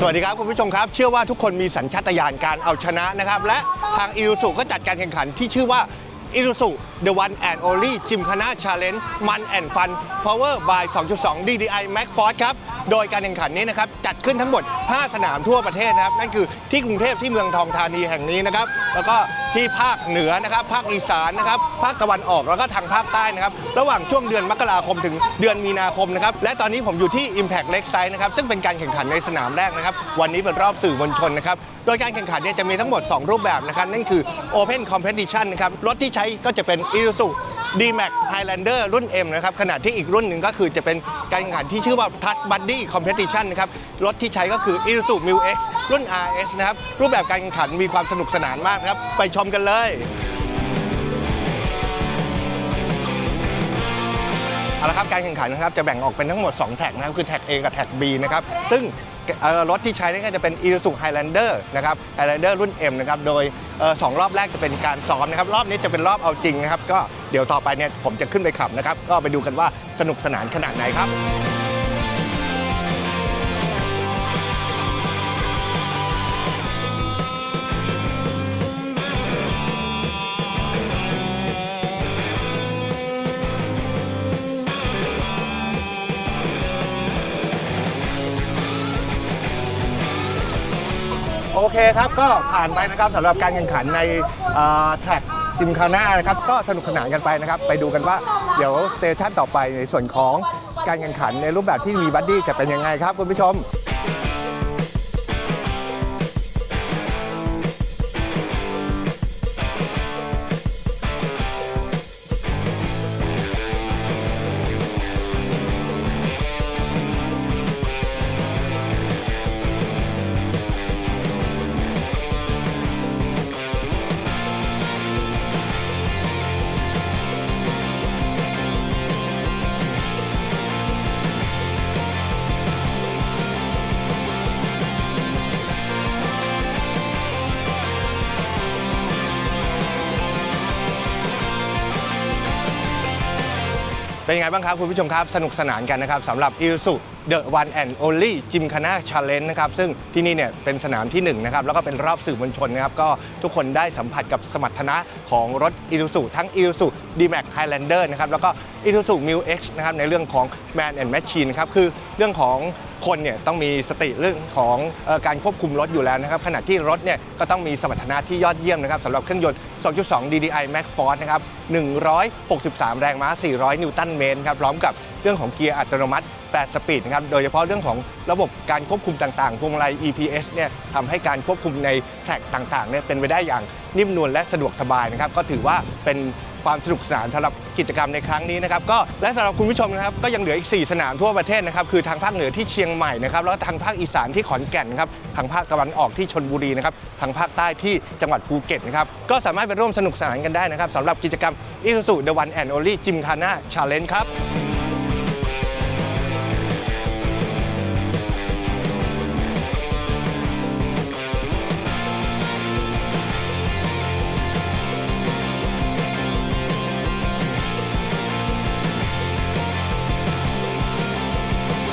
สวัสดีครับคุณผู้ชมครับ เชื่อว่าทุกคนมีสัญชาตญาณการเอาชนะนะครับ และทางอิรุสุก็จัดการแข่งขันที่ชื่อว่าอิรุสุ The One and Only จิมคณะ Challenge มันแอนฟัน Power by 2.2 DDI Max Force ครับ โดยการแข่งขันนี้นะครับจัดขึ้นทั้งหมด 5 สนามทั่วประเทศนะครับ นั่นคือที่กรุงเทพที่เมืองทองธานีแห่งนี้นะครับ แล้วก็ที่ภาคเหนือนะครับ ภาคอีสานนะครับ ภาคตะวันออกแล้วก็ทางภาคใต้นะครับ ระหว่างช่วงเดือนมกราคมถึงเดือนมีนาคมนะครับ และตอนนี้ผมอยู่ที่ Impact Lakeside นะครับ ซึ่งเป็นการแข่งขันในสนามแรกนะครับ วันนี้เป็นรอบสื่อมวลชนนะครับ โดยการแข่งขันเนี่ยจะมีทั้งหมด 2 รูปแบบนะครับ นั่นคือ Open Competition นะครับ รถที่ใช้ก็จะเป็น Isuzu D-Max Highlander รุ่น M นะครับขณะที่อีกรุ่นหนึ่งก็คือจะเป็นการแข่งขันที่ชื่อว่า Touch Buddy Competition นะครับรถที่ใช้ก็คือ Isuzu Mu X รุ่น RS นะครับรูปแบบการแข่งขันมีความสนุกสนานมากครับไปชมกันเลยเอาละครับการแข่งขันนะครับจะแบ่งออกเป็นทั้งหมด 2 แท็กนะครับคือแท็ก A กับแท็ก B นะครับซึ่ง รถที่ใช้นี่ก็จะเป็น Isuzu Highlander นะครับ Highlander รุ่น M นะครับ โดยสองรอบแรกจะเป็นการซ้อมนะครับ รอบนี้จะเป็นรอบเอาจริงนะครับ ก็เดี๋ยวต่อไปเนี่ยผมจะขึ้นไปขับนะครับ ก็ไปดูกันว่าสนุกสนานขนาดไหนครับ โอเคครับก็ผ่านไปนะครับสำหรับการแข่งขันในแทร็กจิมคาน่านะครับก็สนุกสนานกันไปนะครับ ไปดูกันว่าเดี๋ยวสเตชันต่อไปในส่วนของการแข่งขันในรูปแบบที่มีบัดดี้จะเป็นยังไงครับคุณผู้ชม เป็นยังไงบ้างครับคุณผู้ชมครับ สนุกสนานกันนะครับสำหรับอิลสุเดอะวันแอนด์โอลี่จิมคณะชาเลนจ์นะครับซึ่งที่นี่เนี่ยเป็นสนามที่1นะครับแล้วก็เป็นรอบสื่อมวลชนนะครับก็ทุกคนได้สัมผัสกับสมรรถนะของรถอิลสุทั้งอิลสุดีแม็กไฮแลนเดอร์นะครับแล้วก็อิวซูมิวเอ็กซ์นะครับในเรื่องของ Man and Machine ครับคือเรื่องของ คนเนี่ยต้องมีสติเรื่องของอการควบคุมรถอยู่แล้วนะครับขณะที่รถเนี่ยก็ต้องมีสมรรถนะที่ยอดเยี่ยมนะครับสำหรับเครื่องยนต์ 2.2 DDI Max Force นะครับ 163 แรงม้า 400 นิวตันเมตรครับพร้อมกับเรื่องของเกียร์อัตโนมัติ 8 สปีดนะครับโดยเฉพาะเรื่องของระบบการควบคุมต่างๆพวงมาลัย EPS เนี่ยทำให้การควบคุมในแทร็กต่างๆเนี่ยเป็นไปได้อย่างนิ่มนวลและสะดวกสบายนะครับก็ถือว่าเป็น ความสนุกสนานสำหรับกิจกรรมในครั้งนี้นะครับก็และสำหรับคุณผู้ชมนะครับก็ยังเหลืออีก 4 สนามทั่วประเทศนะครับคือทางภาคเหนือที่เชียงใหม่นะครับแล้วก็ทางภาคอีสานที่ขอนแก่นครับทางภาคตะวันออกที่ชนบุรีนะครับทางภาคใต้ที่จังหวัดภูเก็ตนะครับก็สามารถไปร่วมสนุกสนานกันได้นะครับสำหรับกิจกรรม Isuzu The One and Only Gymkhana Challenge ครับ